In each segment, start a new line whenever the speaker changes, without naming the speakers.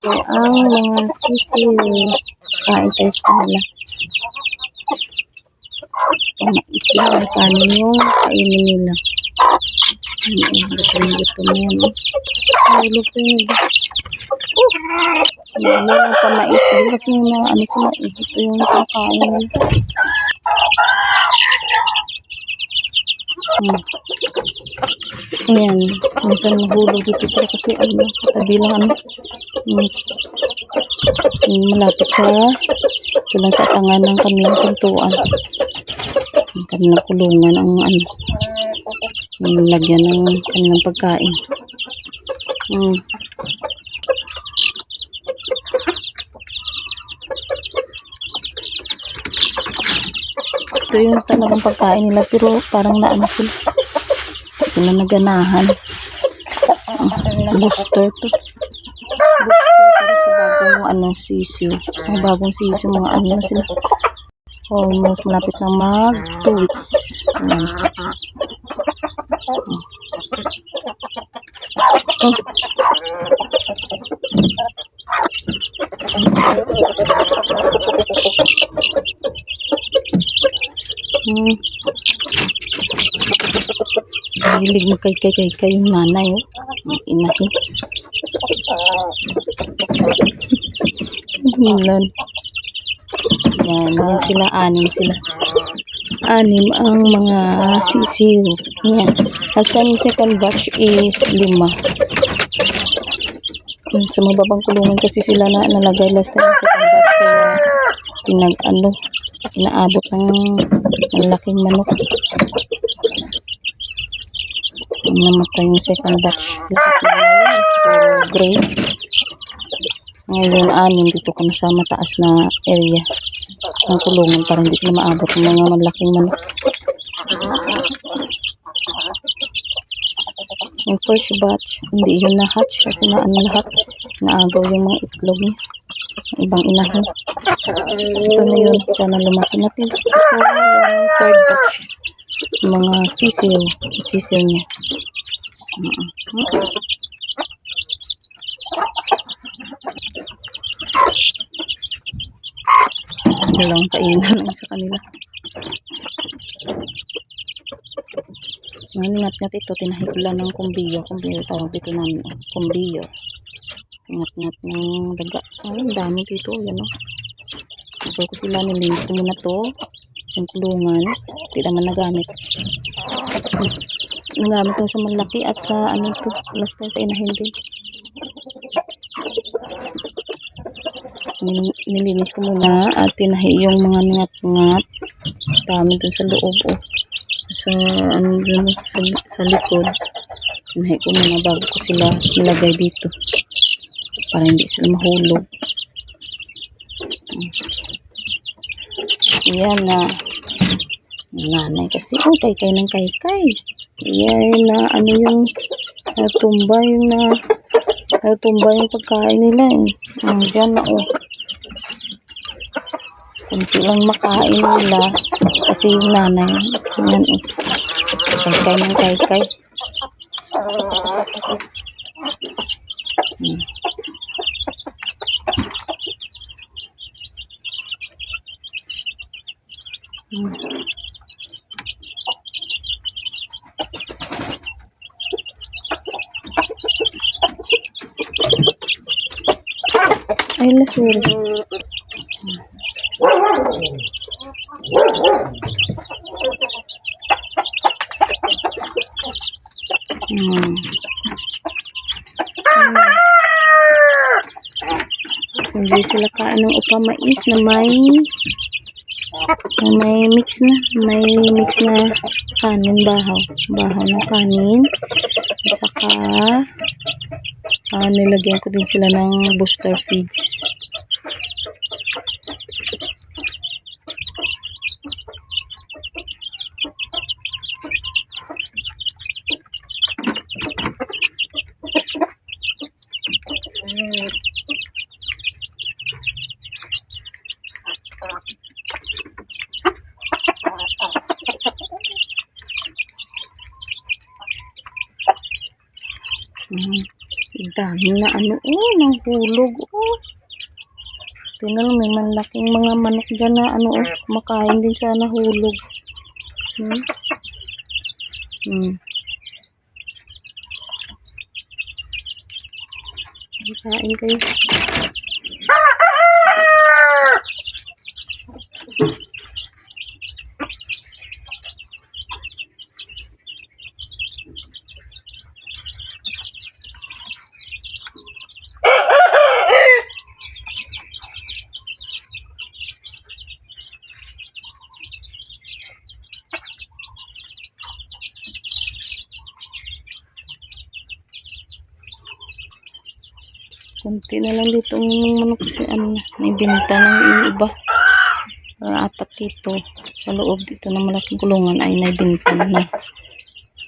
Ito ang mga sisiw. Kain tayo sa kanila. Mga isla ay kanin yung kainin nila. Ay, gutom-gutom na yan. Ay, luto yun. Ano yung pamais din kasi mga ano sila, eh, ito yung kinakain nila. Hmm. Ayan, minsan mahulog dito sila kasi ano, katabi lang ano, malapit sa, ito lang sa tangan ng kanilang pintuan. Ang kanilang kulungan, ang ano, ang lagyan ng kanilang pagkain. Hmm. Ito yung talagang pagkain nila pero parang naano sila. Sila naganahan. Ah, Booster to. Bagong ano, sisiyo. Ang bagong sisiyo, mga ano na sila. Almost malapit na mag 2 weeks. Ayan. Oh. Hmm. Mahilig mo kay kay kay kay yung nanay oh. Inahin. Dulan. Yan, yan sila, anim sila. Anim ang mga sisiw. Yan. Last time second batch is lima. Hmm, Sa mababang kulungan kasi sila na nalagay last time yung second batch kaya pinag ano, inaabot ng malaking manok. Namatay yung second batch. Puro gray. Ngayon, anim dito na sa mataas na area ng kulungan para hindi sila maabot ng mga malaking manok. Yung first batch, hindi yun na-hatch kasi na ano lahat, naagaw yung mga itlog niya. Ibang inahin. Ito na yun, sana lumaki natin. Ito yung third batch. Yung mga sisiw, sisiw niya. Mm-mm. Dalawang kainan lang sa kanila. Ngat-ngat ito, tinahikulan ng kumbiyo. Kumbiyo tawag dito namin. Oh. Kumbiyo. Ngat-ngat ng daga. Ay, ang dami dito. Yan o. So, ko sila nilinis ko muna to. Yung kulungan. Hindi naman nagamit. Nagamit ko sa malaki at sa ano to. Last time sa inahin din. Nil- nilinis ko muna at tinahi yung mga ngat-ngat. Dami dun sa loob. Oh. Sa, ano dun, sa, sa likod. Tinahi ko muna bago ko sila nilagay dito. Para hindi sila mahulog. Yan na. Nanay kasi. Oh, kay-kay ng kay-kay. Yan na, ano yung natumba yung na natumba yung pagkain nila eh. Ang dyan na oh. Kunti lang makain nila kasi yung nanay, yan eh. Kay-kay ng kay-kay. Hmm. Hmm. Ay. Hmm. Hindi sila kain ng upamais na may na may mix na may mix na kanin bahaw bahaw na kanin at saka ah, nilagyan ko din sila ng booster feeds Mm. Dami na ano, oh, nahulog, oh. Tingnan mo, may malaking mga manok dyan na ano, oh, kumakain din sa nahulog. Hmm? Hmm. Kain kayo. Kunti na lang dito ang manok kasi ano na, naibinta ng iba. Ah, apat dito. Sa loob dito na malaking kulungan ay naibinta na.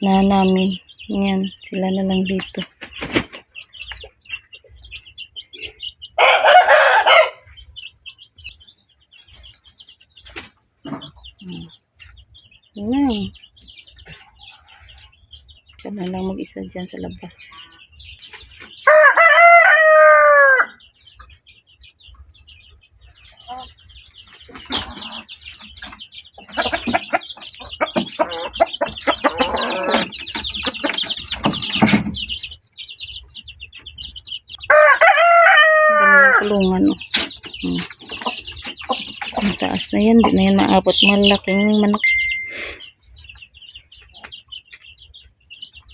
Na namin. Yan, sila na lang dito. Hmm. Yan. Siya na lang mag-isa dyan sa labas. Ganyan kulungan, oh. Hmm. Ang taas na yan. Di na yan maabot. Malaking manok.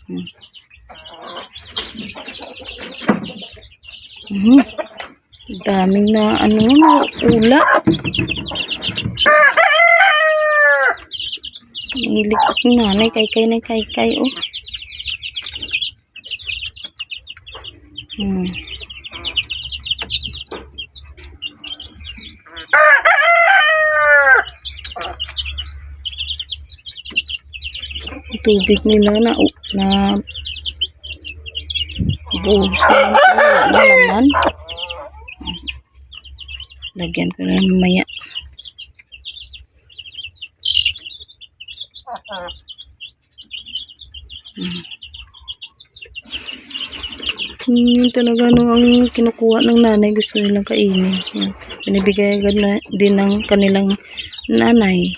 Hmm. Mhm. Daming na ano na ula. Nilikot ng nanay kay kay na kay kay oh. Hmm. Tubig nila na na buhos na wala na laman lagyan ko na mamaya Hmm. Hmm, talaga no, ang kinukuha ng nanay gusto nilang kainin. Yan. Binibigay agad na din ng kanilang nanay.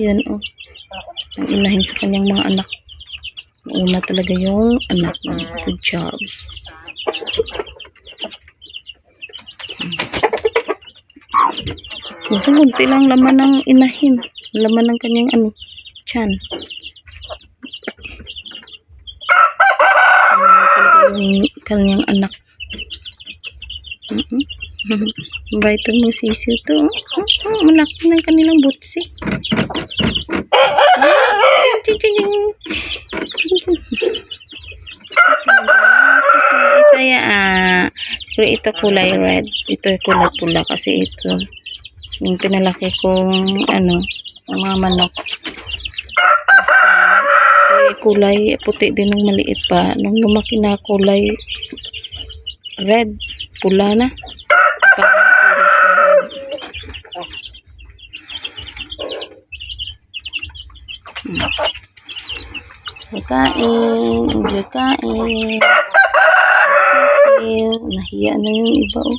Yan oh. Ang inahin sa kanyang mga anak. Una talaga yung anak. Good job. Gusto kunti lang laman ng inahin. Laman ng kanyang ano, chan. Yung kanyang anak. Mm-mm. Bait mo sisiw to. Oh, malaki ng kanilang butsi. Kaya ah, pero ito kulay red. Ito kulay pula kasi ito yung pinalaki kong ano, mga manok. Kasi kulay puti din ng maliit pa. Nung lumaki na kulay red, pula na. Parang red. Kain, enjoy kain. Sisiw. Nahiya na yung iba oh.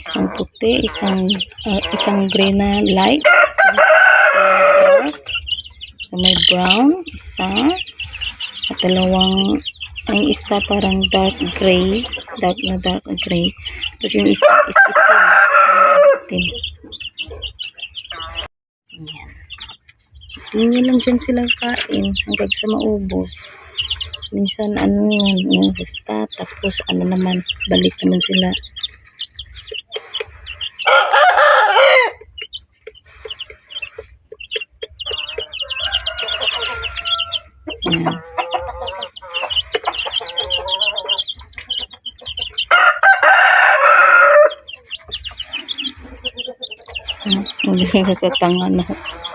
Isang puti, isang ah, isang gray na light. May brown, isa. At dalawang, ang isa parang dark gray. Dark na dark gray. Tapos yung isa is itim. Itim. Ayan. Tingnan lang dyan sila kain hanggang sa maubos. Minsan ano basta. Tapos ano naman, balik naman sila. Ayan. Hmm, Huli ka sa tanga na. Hmm.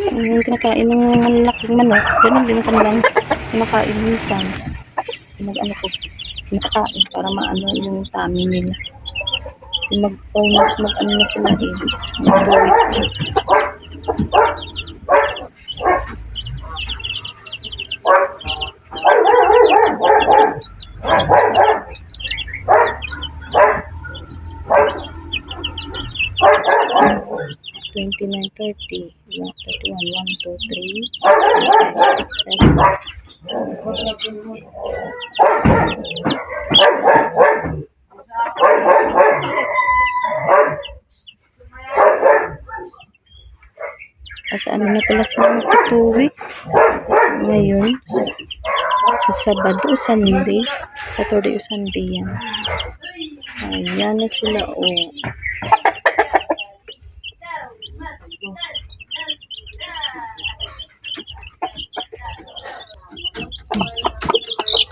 Yung kinakain ng malaking manok, ganun din ang kanilang kinakain minsan. Pinag-ano ko, kinakain para maano yung tummy nila. Kasi mag-almost mag-ano na sila eh. Mag-2 weeks. 29, 30, 31, 1, 5, 6, 7. Kasi ano na pala sa mga 2 ngayon. So, Sabado o Sunday. Saturday o Sunday yan. Ayan na sila o. Oh.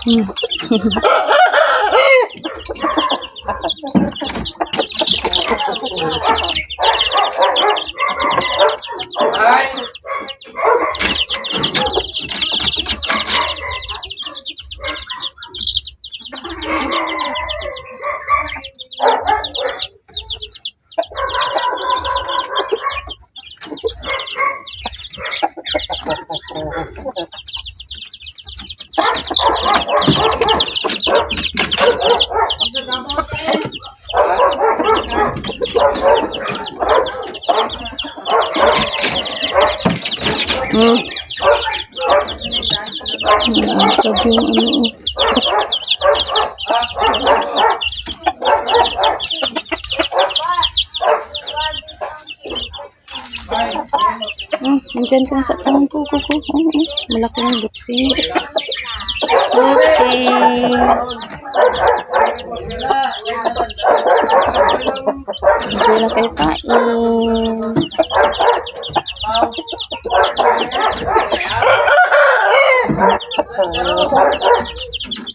Hmm. yung ano. Hmm, nandyan Melakukan sa tangan ko, ko. Oh, 看看